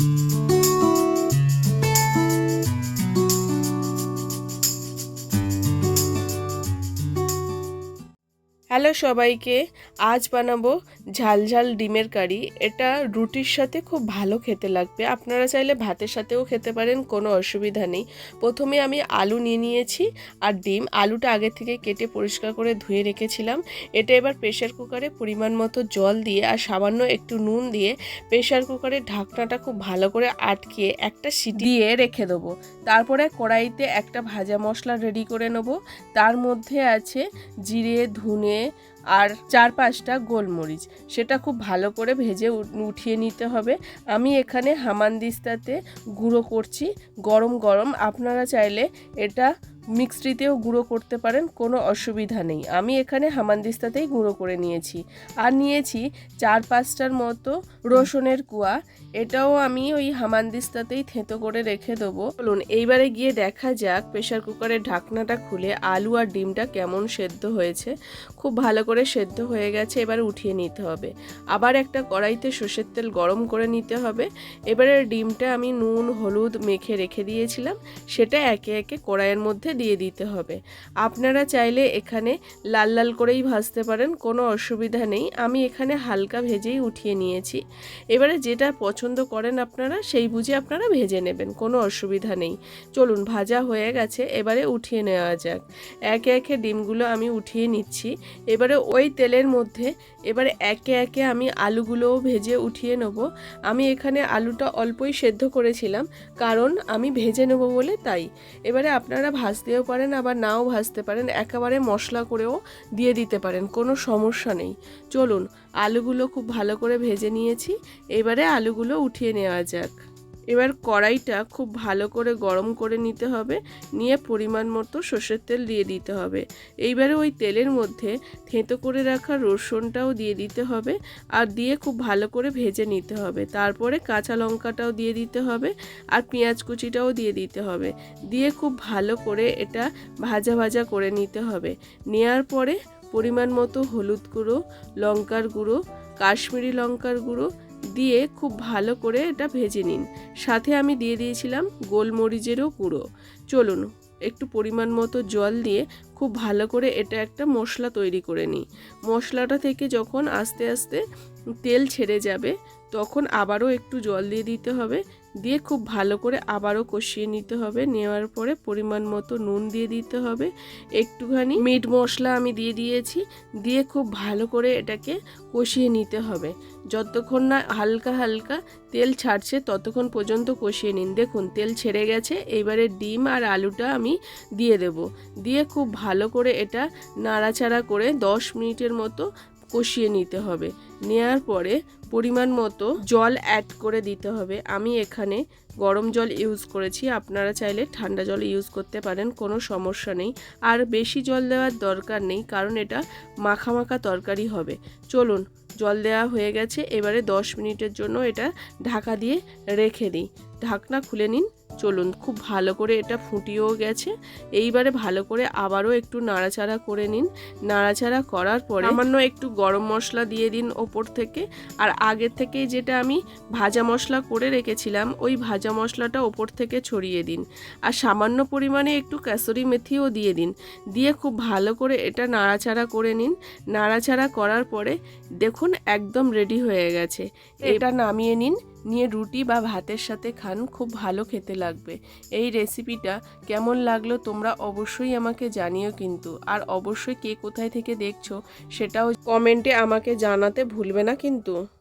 you hello সবাইকে, আজ বানাবো ঝাল ঝাল ডিমের কারি। এটা রুটির সাথে খুব ভালো খেতে লাগবে। আপনারা চাইলে ভাতের সাথেও খেতে পারেন, কোনো অসুবিধা নেই। প্রথমে আমি আলু নিয়ে নিয়েছি আর ডিম। আলুটা আগে থেকে কেটে পরিষ্কার করে ধুয়ে রেখেছিলাম। এটা এবার প্রেশার কুকারে পরিমাণ মতো জল দিয়ে আর সামান্য একটু নুন দিয়ে প্রেশার কুকারের ঢাকনাটা খুব ভালো করে আটকিয়ে একটা সিটি দিয়ে রেখে দেবো। তারপরে কড়াইতে একটা ভাজা মশলা রেডি করে নেব। তার মধ্যে আছে জিরে, ধনে আর চার পাঁচটা গোলমরিচ। সেটা খুব ভালো করে ভেজে উঠিয়ে নিতে হবে। আমি এখানে হামানদিস্তাতে গুঁড়ো করছি, গরম গরম। আপনারা চাইলে এটা মিক্সিতেও গুঁড়ো করতে পারেন, কোনো অসুবিধা নেই। আমি এখানে হামানদিস্তাতেই গুঁড়ো করে নিয়েছি। আর নিয়েছি চার পাঁচটার মতো রসুনের কুয়া। এটাও আমি ওই হামানদিস্তাতেই থেঁতো করে রেখে দেবো। বলুন এইবারে গিয়ে দেখা যাক প্রেশার কুকারের ঢাকনাটা খুলে আলু আর ডিমটা কেমন সেদ্ধ হয়েছে। খুব ভালো করে সেদ্ধ হয়ে গেছে, এবার উঠিয়ে নিতে হবে। আবার একটা কড়াইতে সর্ষের তেল গরম করে নিতে হবে। এবারে ডিমটা আমি নুন, হলুদ মেখে রেখে দিয়েছিলাম। সেটা একে একে কড়াইয়ের মধ্যে দিয়ে দিতে হবে। আপনারা চাইলে এখানে লাল লাল করেই ভাজতে পারেন, কোনো অসুবিধা নেই। আমি এখানে হালকা ভেজেই উঠিয়ে নিয়েছি। এবারে যেটা পছন্দ করেন আপনারা, সেই বুঝে আপনারা ভেজে নেবেন, কোনো অসুবিধা নেই। চলুন, ভাজা হয়ে গেছে, এবারে উঠিয়ে নেওয়া যাক। একে একে ডিমগুলো আমি উঠিয়ে নিচ্ছি। এবারে ওই তেলের মধ্যে এবারে একে একে আমি আলুগুলোও ভেজে উঠিয়ে নেব। আমি এখানে আলুটা অল্পই সেদ্ধ করেছিলাম, কারণ আমি ভেজে নেব বলে তাই। এবারে আপনারা ভাজতেও পারেন, আবার নাও ভাজতে পারেন। একেবারে মশলা করেও দিয়ে দিতে পারেন, কোনো সমস্যা নেই। চলুন, আলুগুলো খুব ভালো করে ভেজে নিয়েছি। এবারে আলুগুলো উঠিয়ে নেওয়া যাক। এবার কড়াইটা খুব ভালো করে গরম করে নিতে হবে। নিয়ে পরিমাণ মতো সর্ষের তেল দিয়ে দিতে হবে। এইবারে ওই তেলের মধ্যে থেঁতো করে রাখা রসুনটাও দিয়ে দিতে হবে আর দিয়ে খুব ভালো করে ভেজে নিতে হবে। তারপরে কাঁচা লঙ্কাটাও দিয়ে দিতে হবে আর পেঁয়াজ কুচিটাও দিয়ে দিতে হবে। দিয়ে খুব ভালো করে এটা ভাজা ভাজা করে নিতে হবে। নেয়ার পরে পরিমাণ মতো হলুদ গুঁড়ো, লঙ্কার গুঁড়ো, কাশ্মীরি লঙ্কার গুঁড়ো দিয়ে খুব ভালো করে এটা ভেজে নিন। সাথে আমি দিয়ে দিয়েছিলাম গোলমরিচেরও গুঁড়ো। চলুন, একটু পরিমাণ মতো জল দিয়ে খুব ভালো করে এটা একটা মশলা তৈরি করে নিই। মশলাটা থেকে যখন আস্তে আস্তে তেল ছেড়ে যাবে, তখন আবারও একটু জল দিয়ে দিতে হবে। দিয়ে খুব ভালো করে আবারও কষিয়ে নিতে হবে। নেওয়ার পরে পরিমাণ মতো নুন দিয়ে দিতে হবে। একটুখানি মিট মশলা আমি দিয়ে দিয়েছি। দিয়ে খুব ভালো করে এটাকে কষিয়ে নিতে হবে। যতক্ষণ না হালকা হালকা তেল ছাড়ছে ততক্ষণ পর্যন্ত কষিয়ে নিন। দেখুন, তেল ছেড়ে গেছে। এইবারে ডিম আর আলুটা আমি দিয়ে দেব। দিয়ে খুব ভালো করে এটা নাড়াচাড়া করে দশ মিনিটের মতো কষিয়ে নিতে হবে। নেয়ার পরে পরিমাণ মতো জল অ্যাড করে দিতে হবে। আমি এখানে গরম জল ইউজ করেছি। আপনারা চাইলে ঠান্ডা জল ইউজ করতে পারেন, কোনো সমস্যা নেই। আর বেশি জল দেওয়ার দরকার নেই, কারণ এটা মাখা মাখা তরকারি হবে। চলুন, জল দেওয়া হয়ে গেছে। এবারে দশ মিনিটের জন্য এটা ঢাকা দিয়ে রেখে দিই। ঢাকনা খুলে নিন। চলুন, খুব ভালো করে এটা ফুটিয়েও গেছে। এইবারে ভালো করে আবারও একটু নাড়াচাড়া করে নিন। নাড়াচাড়া করার পরে সামান্য একটু গরম মশলা দিয়ে দিন ওপর থেকে। আর আগের থেকেই যেটা আমি ভাজা মশলা করে রেখেছিলাম, ওই ভাজা মশলাটা ওপর থেকে ছড়িয়ে দিন। আর সামান্য পরিমাণে একটু কাসুরি মেথিও দিয়ে দিন। দিয়ে খুব ভালো করে এটা নাড়াচাড়া করে নিন। নাড়াচাড়া করার পরে দেখুন একদম রেডি হয়ে গেছে। এটা নামিয়ে নিন। নিয়ে রুটি বা ভাতের সাথে খান, খুব ভালো খেতে লাগবে। এই রেসিপিটা কেমন লাগল তোমরা অবশ্যই আমাকে জানিও কিন্তু। আর অবশ্যই কে কোথায় থেকে দেখছ সেটাও কমেন্টে আমাকে জানাতে ভুলবে না কিন্তু।